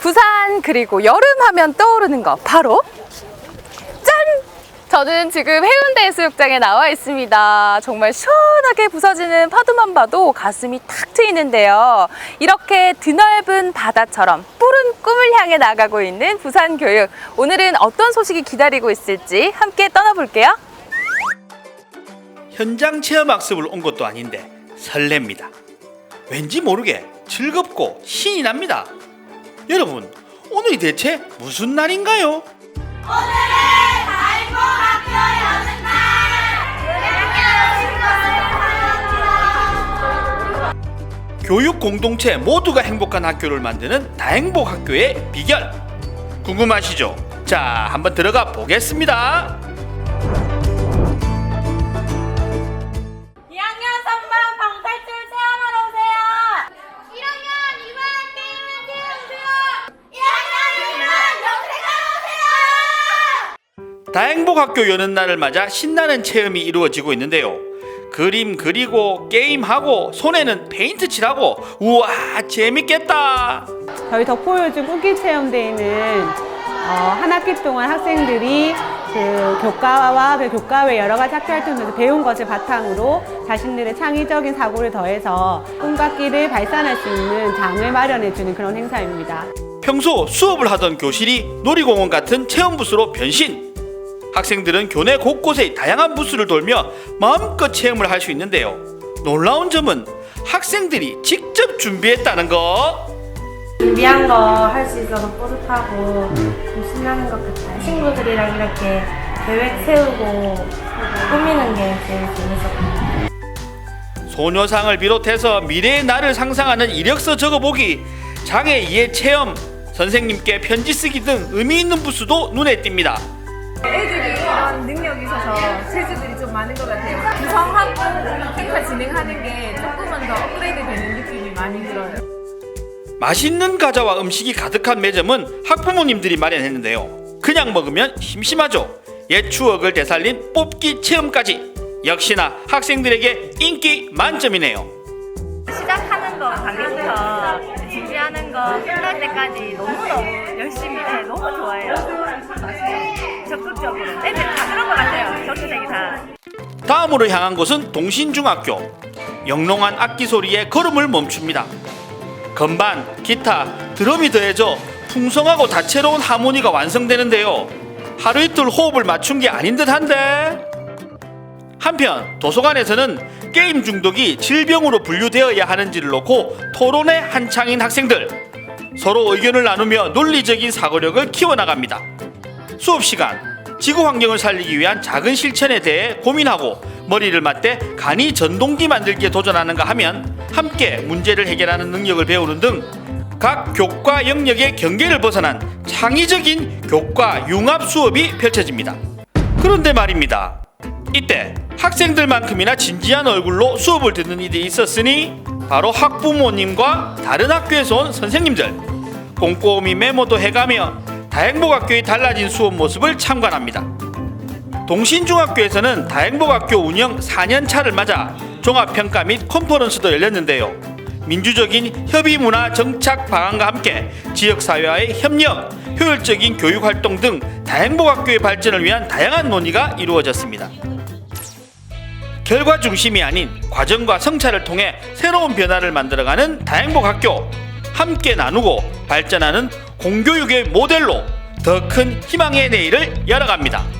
부산 그리고 여름 하면 떠오르는 거 바로 짠! 저는 지금 해운대 해수욕장에 나와 있습니다. 정말 시원하게 부서지는 파도만 봐도 가슴이 탁 트이는데요. 이렇게 드넓은 바다처럼 푸른 꿈을 향해 나가고 있는 부산 교육. 오늘은 어떤 소식이 기다리고 있을지 함께 떠나볼게요. 현장 체험 학습을 온 것도 아닌데 설렙니다. 왠지 모르게 즐겁고 신이 납니다. 여러분, 오늘이 대체 무슨 날인가요? 교육 공동체 모두가 행복한 학교를 만드는 다행복 학교의 비결 궁금하시죠? 자, 한번 들어가 보겠습니다. 다행복 학교 여는 날을 맞아 신나는 체험이 이루어지고 있는데요. 그림 그리고 게임하고 손에는 페인트 칠하고 우와 재밌겠다. 저희 덕포요즘 꾸기 체험대회는 어, 한 학기 동안 학생들이 그 교과와 그 교과 외 여러 가지 학교 활동에서 배운 것을 바탕으로 자신들의 창의적인 사고를 더해서 꿈과 끼를 발산할 수 있는 장을 마련해주는 그런 행사입니다. 평소 수업을 하던 교실이 놀이공원 같은 체험 부스로 변신. 학생들은 교내 곳곳에 다양한 부스를 돌며 마음껏 체험을 할 수 있는데요. 놀라운 점은 학생들이 직접 준비했다는 거. 준비한 거 할 수 있어서 뿌듯하고 좀 신나는 것 같아요. 친구들이랑 이렇게 계획 세우고 꾸미는 게 제일 재밌었어요. 소녀상을 비롯해서 미래의 나를 상상하는 이력서 적어보기, 장애 이해 체험, 선생님께 편지 쓰기 등 의미 있는 부스도 눈에 띕니다. 애들이 이런 능력이 있어서 재주들이 좀 많은 것 같아요. 구성하고 행사 진행하는 게 조금은 더 업그레이드 되는 느낌이 많이 들어요. 맛있는 과자와 음식이 가득한 매점은 학부모님들이 마련했는데요. 그냥 먹으면 심심하죠. 옛 추억을 되살린 뽑기 체험까지 역시나 학생들에게 인기 만점이네요. 시작하는 거 단계부터 준비하는 거 끝날 때까지 너무너무 열심히 해. 너무 좋아해요. 다. 다음으로 향한 곳은 동신중학교. 영롱한 악기 소리에 걸음을 멈춥니다. 건반, 기타, 드럼이 더해져 풍성하고 다채로운 하모니가 완성되는데요. 하루 이틀 호흡을 맞춘 게 아닌 듯한데. 한편 도서관에서는 게임 중독이 질병으로 분류되어야 하는지를 놓고 토론에 한창인 학생들 서로 의견을 나누며 논리적인 사고력을 키워나갑니다. 수업 시간 지구 환경을 살리기 위한 작은 실천에 대해 고민하고 머리를 맞대 간이 전동기 만들기에 도전하는가 하면 함께 문제를 해결하는 능력을 배우는 등 각 교과 영역의 경계를 벗어난 창의적인 교과 융합 수업이 펼쳐집니다. 그런데 말입니다. 이때 학생들만큼이나 진지한 얼굴로 수업을 듣는 이들이 있었으니 바로 학부모님과 다른 학교에서 온 선생님들 꼼꼼히 메모도 해가며 다행복학교의 달라진 수업 모습을 참관합니다. 동신중학교에서는 다행복학교 운영 4년 차를 맞아 종합평가 및 컨퍼런스도 열렸는데요. 민주적인 협의 문화 정착 방안과 함께 지역사회와의 협력, 효율적인 교육 활동 등 다행복학교의 발전을 위한 다양한 논의가 이루어졌습니다. 결과 중심이 아닌 과정과 성찰을 통해 새로운 변화를 만들어가는 다행복학교 함께 나누고 발전하는 공교육의 모델로 더 큰 희망의 내일을 열어갑니다.